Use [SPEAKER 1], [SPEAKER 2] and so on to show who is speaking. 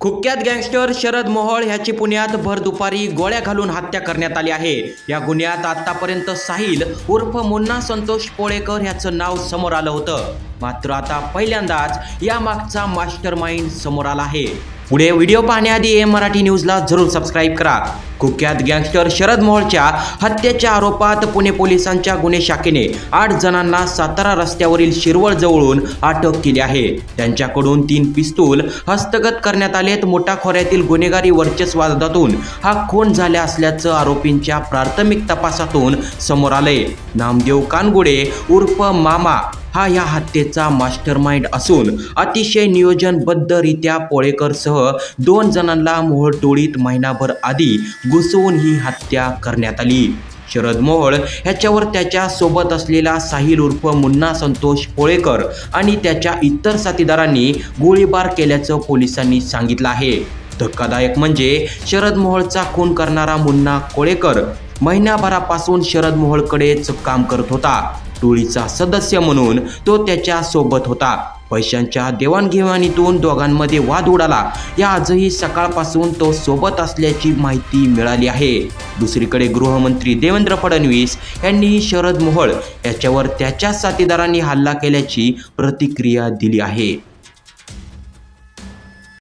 [SPEAKER 1] कुख्यात गँगस्टर शरद मोहोळ ह्याची पुण्यात भर दुपारी गोळ्या घालून हत्या करण्यात आली आहे. या गुन्ह्यात आतापर्यंत साहिल उर्फ मुन्ना संतोष पोळेकर ह्याचं नाव समोर आलं होतं. मात्र आता पहिल्यांदाच या मागचा मास्टर माइंड समोर आला आहे. पुढे व्हिडिओ पाहण्याआधी एम मराठी न्यूजला जरूर सबस्क्राईब करा. कुख्यात गँगस्टर शरद मोहोळच्या हत्येच्या आरोपात पुणे पोलिसांच्या गुन्हे शाखेने आठ जणांना सातारा रस्त्यावरील शिरवळ जवळून अटक केली आहे. त्यांच्याकडून तीन पिस्तूल हस्तगत करण्यात आलेत. मोठा खोऱ्यातील गुन्हेगारी वर्चस्वादातून हा खून झाला असल्याचं आरोपींच्या प्राथमिक तपासातून समोर आलंय. नामदेव कानगुडे उर्फ मामा. हा या हत्येचा मास्टरमाइंड असून अतिशय नियोजनबद्धरित्या पोळेकरसह दोन जणांना मोहळटोळीत महिनाभर आधी घुसवून ही हत्या करण्यात आली. शरद मोहोळ ह्याच्यावर त्याच्या सोबत असलेला साहिल उर्फ मुन्ना संतोष पोळेकर आणि त्याच्या इतर साथीदारांनी गोळीबार केल्याचं पोलिसांनी सांगितलं आहे. धक्कादायक म्हणजे शरद मोहोळचा खून करणारा मुन्ना कोळेकर महिन्याभरापासून शरद मोहोळकडेच काम करत होता. टोळीचा सदस्य म्हणून तो त्याच्या सोबत होता. पैशांच्या देवाणघेवाणीतून दोघांमध्ये वाद उडाला. या आजही सकाळपासून तो सोबत असल्याची माहिती मिळाली आहे. दुसरीकडे गृहमंत्री देवेंद्र फडणवीस यांनीही शरद मोहोळ याच्यावर त्याच्या साथीदारांनी हल्ला केल्याची प्रतिक्रिया दिली आहे.